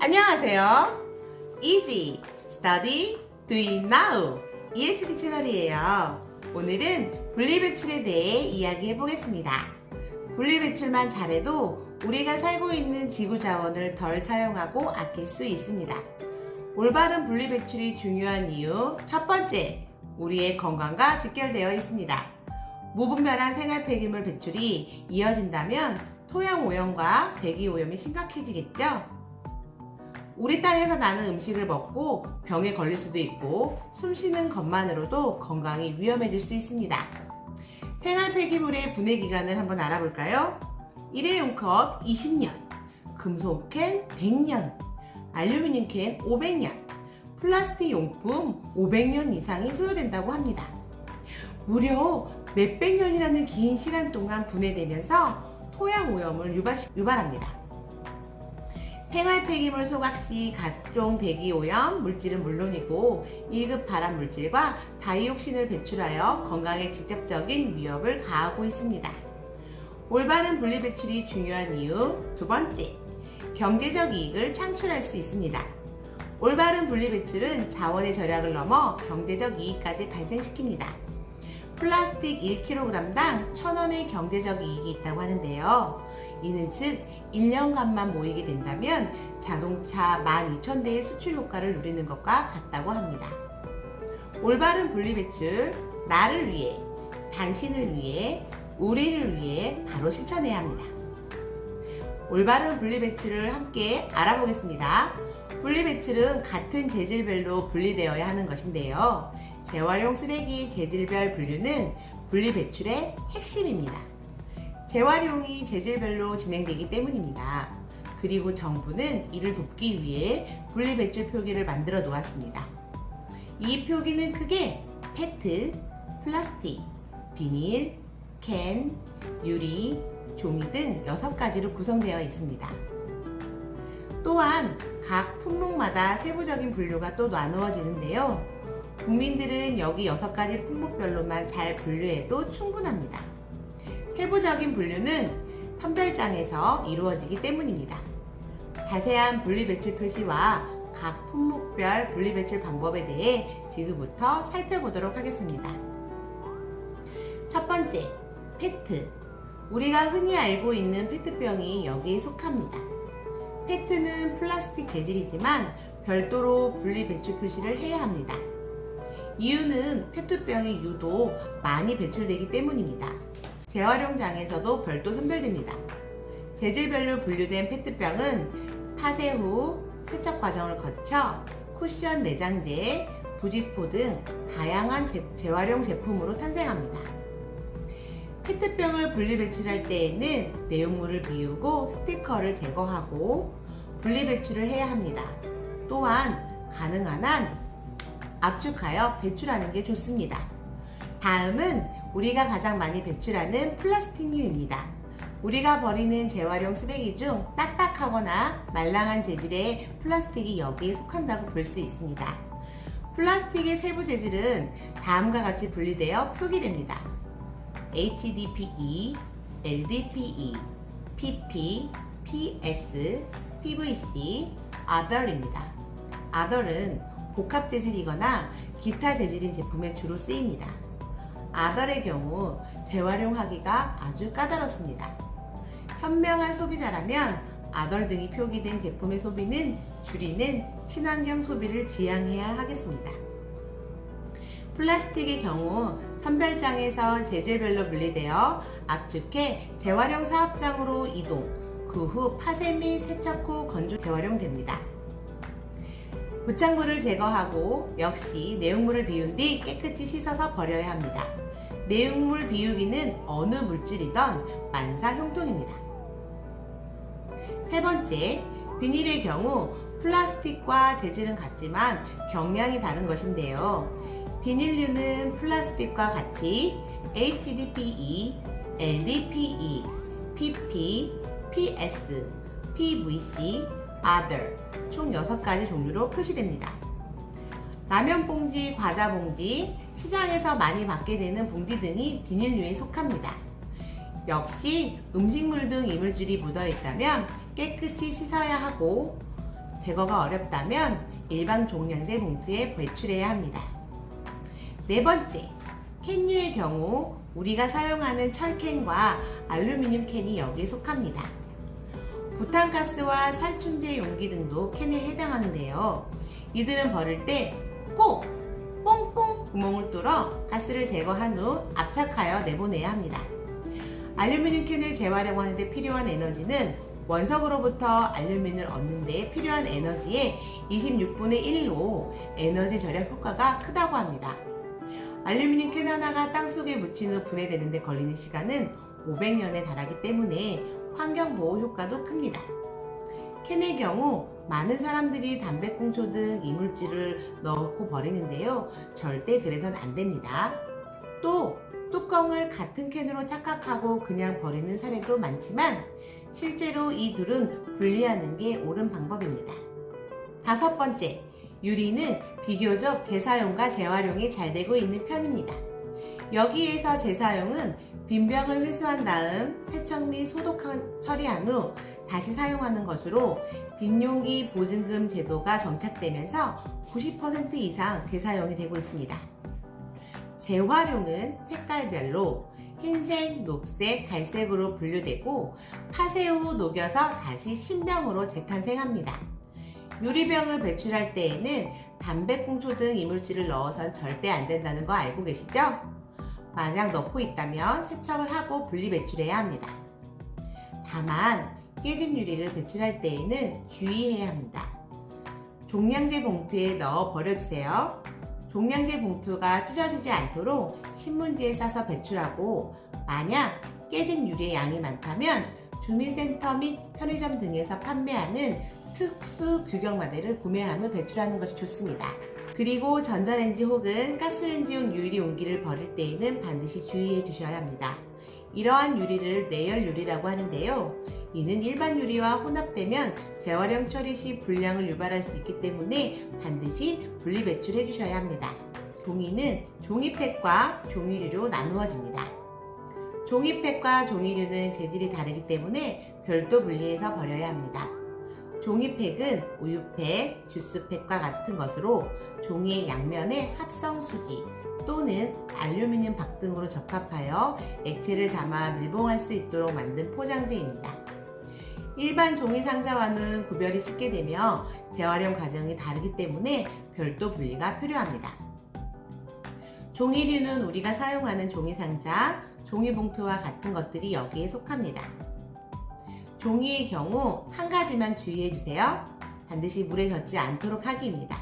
안녕하세요. Easy Study Do It Now ESD 채널이에요. 오늘은 분리 배출에 대해 이야기해 보겠습니다. 분리 배출만 잘해도 우리가 살고 있는 지구 자원을 덜 사용하고 아낄 수 있습니다. 올바른 분리 배출이 중요한 이유 첫 번째, 우리의 건강과 직결되어 있습니다. 무분별한 생활 폐기물 배출이 이어진다면 토양 오염과 대기 오염이 심각해지겠죠? 우리 땅에서 나는 음식을 먹고 병에 걸릴 수도 있고 숨 쉬는 것만으로도 건강이 위험해질 수 있습니다. 생활 폐기물의 분해 기간을 한번 알아볼까요? 일회용 컵 20년, 금속 캔 100년, 알루미늄 캔 500년, 플라스틱 용품 500년 이상이 소요된다고 합니다. 무려 몇백 년이라는 긴 시간 동안 분해되면서 토양 오염을 유발, 유발합니다. 생활 폐기물 소각 시 각종 대기 오염 물질은 물론이고 1급 발암 물질과 다이옥신을 배출하여 건강에 직접적인 위협을 가하고 있습니다. 올바른 분리 배출이 중요한 이유 두 번째, 경제적 이익을 창출할 수 있습니다. 올바른 분리 배출은 자원의 절약을 넘어 경제적 이익까지 발생시킵니다. 플라스틱 1kg당 1,000원의 경제적 이익이 있다고 하는데요. 이는 즉 1년간만 모이게 된다면 자동차 12,000대의 수출 효과를 누리는 것과 같다고 합니다. 올바른 분리 배출, 나를 위해, 당신을 위해, 우리를 위해 바로 실천해야 합니다. 올바른 분리 배출을 함께 알아보겠습니다. 분리 배출은 같은 재질별로 분리되어야 하는 것인데요. 재활용 쓰레기 재질별 분류는 분리 배출의 핵심입니다. 재활용이 재질별로 진행되기 때문입니다. 그리고 정부는 이를 돕기 위해 분리 배출 표기를 만들어 놓았습니다. 이 표기는 크게 페트, 플라스틱, 비닐, 캔, 유리, 종이 등 6가지로 구성되어 있습니다. 또한 각 품목마다 세부적인 분류가 또 나누어지는데요. 국민들은 여기 6가지 품목별로만 잘 분류해도 충분합니다. 세부적인 분류는 선별장에서 이루어지기 때문입니다. 자세한 분리배출 표시와 각 품목별 분리배출 방법에 대해 지금부터 살펴보도록 하겠습니다. 첫 번째, 페트. 우리가 흔히 알고 있는 페트병이 여기에 속합니다. 페트는 플라스틱 재질이지만 별도로 분리배출 표시를 해야 합니다. 이유는 페트병이 유독 많이 배출되기 때문입니다. 재활용장에서도 별도 선별됩니다. 재질별로 분류된 페트병은 파쇄 후 세척 과정을 거쳐 쿠션 내장재, 부직포 등 다양한 재, 재활용 제품으로 탄생합니다. 페트병을 분리 배출할 때에는 내용물을 비우고 스티커를 제거하고 분리 배출을 해야 합니다. 또한 가능한 한 압축하여 배출하는 게 좋습니다. 다음은 우리가 가장 많이 배출하는 플라스틱류입니다. 우리가 버리는 재활용 쓰레기 중 딱딱하거나 말랑한 재질의 플라스틱이 여기에 속한다고 볼 수 있습니다. 플라스틱의 세부 재질은 다음과 같이 분리되어 표기됩니다. HDPE, LDPE, PP, PS, PVC, Other입니다. Other은 복합 재질이거나 기타 재질인 제품에 주로 쓰입니다. 아덜의 경우 재활용하기가 아주 까다롭습니다. 현명한 소비자라면 아덜 등이 표기된 제품의 소비는 줄이는 친환경 소비를 지향해야 하겠습니다. 플라스틱의 경우 선별장에서 재질별로 분리되어 압축해 재활용 사업장으로 이동, 그 후 파쇄 및 세척 후 건조 재활용됩니다. 부착물을 제거하고 역시 내용물을 비운 뒤 깨끗이 씻어서 버려야 합니다. 내용물 비우기는 어느 물질이던 만사 형통입니다. 세 번째, 비닐의 경우 플라스틱과 재질은 같지만 경량이 다른 것인데요. 비닐류는 플라스틱과 같이 HDPE, LDPE, PP, PS, PVC, Other 총 6가지 종류로 표시됩니다. 라면 봉지, 과자 봉지, 시장에서 많이 받게 되는 봉지 등이 비닐류에 속합니다. 역시 음식물 등 이물질이 묻어 있다면 깨끗이 씻어야 하고 제거가 어렵다면 일반 종량제 봉투에 배출해야 합니다. 네 번째, 캔류의 경우 우리가 사용하는 철캔과 알루미늄 캔이 여기에 속합니다. 부탄가스와 살충제 용기 등도 캔에 해당하는데요. 이들은 버릴 때 꼭 뽕뽕 구멍을 뚫어 가스를 제거한 후 압착하여 내보내야 합니다. 알루미늄 캔을 재활용하는 데 필요한 에너지는 원석으로부터 알루미늄을 얻는 데 필요한 에너지의 26분의 1로 에너지 절약 효과가 크다고 합니다. 알루미늄 캔 하나가 땅속에 묻힌 후 분해되는 데 걸리는 시간은 500년에 달하기 때문에 환경 보호 효과도 큽니다. 캔의 경우 많은 사람들이 담배꽁초 등 이물질을 넣고 버리는데요. 절대 그래선 안 됩니다. 또 뚜껑을 같은 캔으로 착각하고 그냥 버리는 사례도 많지만 실제로 이 둘은 분리하는 게 옳은 방법입니다. 다섯 번째, 유리는 비교적 재사용과 재활용이 잘 되고 있는 편입니다. 여기에서 재사용은 빈병을 회수한 다음 세척 및 소독 처리한 후 다시 사용하는 것으로 빈용기 보증금 제도가 정착되면서 90% 이상 재사용이 되고 있습니다. 재활용은 색깔별로 흰색, 녹색, 갈색으로 분류되고 파쇄 후 녹여서 다시 신병으로 재탄생합니다. 유리병을 배출할 때에는 담배꽁초 등 이물질을 넣어선 절대 안 된다는 거 알고 계시죠? 만약 넣고 있다면 세척을 하고 분리 배출해야 합니다. 다만 깨진 유리를 배출할 때에는 주의해야 합니다. 종량제 봉투에 넣어 버려주세요. 종량제 봉투가 찢어지지 않도록 신문지에 싸서 배출하고 만약 깨진 유리의 양이 많다면 주민센터 및 편의점 등에서 판매하는 특수 규격 마대를 구매한 후 배출하는 것이 좋습니다. 그리고 전자레인지 혹은 가스레인지용 유리 용기를 버릴 때에는 반드시 주의해 주셔야 합니다. 이러한 유리를 내열 유리라고 하는데요. 이는 일반 유리와 혼합되면 재활용 처리 시 불량을 유발할 수 있기 때문에 반드시 분리 배출해 주셔야 합니다. 종이는 종이팩과 종이류로 나누어집니다. 종이팩과 종이류는 재질이 다르기 때문에 별도 분리해서 버려야 합니다. 종이팩은 우유팩, 주스팩과 같은 것으로 종이의 양면에 합성 수지 또는 알루미늄 박 등으로 적합하여 액체를 담아 밀봉할 수 있도록 만든 포장재입니다. 일반 종이 상자와는 구별이 쉽게 되며 재활용 과정이 다르기 때문에 별도 분리가 필요합니다. 종이류는 우리가 사용하는 종이 상자, 종이 봉투와 같은 것들이 여기에 속합니다. 종이의 경우 한 가지만 주의해 주세요. 반드시 물에 젖지 않도록 하기입니다.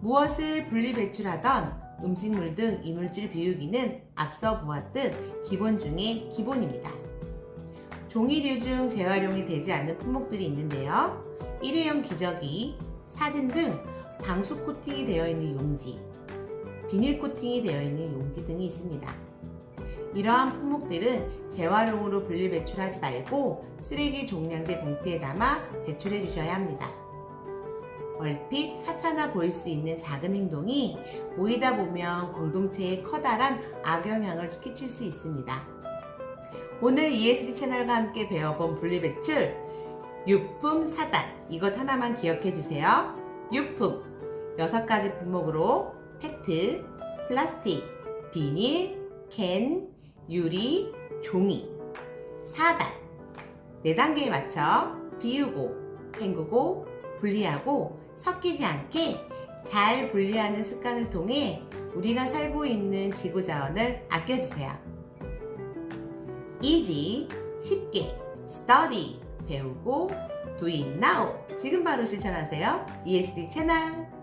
무엇을 분리 배출하던 음식물 등 이물질 비우기는 앞서 보았듯 기본 중에 기본입니다. 종이류 중 재활용이 되지 않는 품목들이 있는데요. 일회용 기저귀, 사진 등 방수 코팅이 되어 있는 용지, 비닐 코팅이 되어 있는 용지 등이 있습니다. 이러한 품목들은 재활용으로 분리 배출하지 말고 쓰레기 종량제 봉투에 담아 배출해 주셔야 합니다. 얼핏 하찮아 보일 수 있는 작은 행동이 모이다 보면 공동체에 커다란 악영향을 끼칠 수 있습니다. 오늘 ESD 채널과 함께 배워본 분리배출 유품 사단 이것 하나만 기억해 주세요. 유품 6가지 품목으로 페트, 플라스틱, 비닐, 캔, 유리, 종이, 사단 4단계에 맞춰 비우고, 헹구고, 분리하고 섞이지 않게 잘 분리하는 습관을 통해 우리가 살고 있는 지구 자원을 아껴주세요. easy, 쉽게, study, 배우고, do it now. 지금 바로 실천하세요. ESD 채널.